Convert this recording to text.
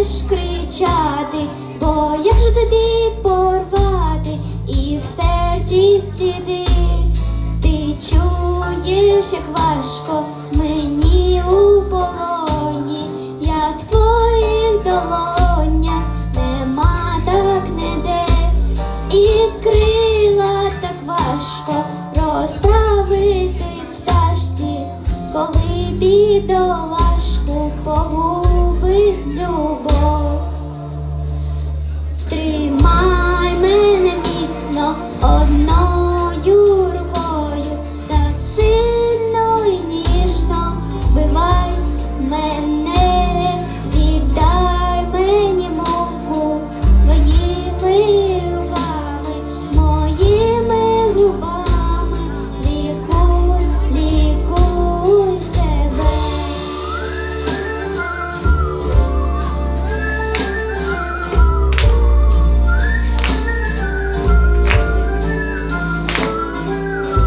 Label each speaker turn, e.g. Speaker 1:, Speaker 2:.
Speaker 1: будеш кричати, бо як же тобі порвати? І в серці сліди, ти чуєш, як важко мені у полоні, як в твоїх долонях нема так неде, і крила так важко розправити пташці, коли бідолашку погубить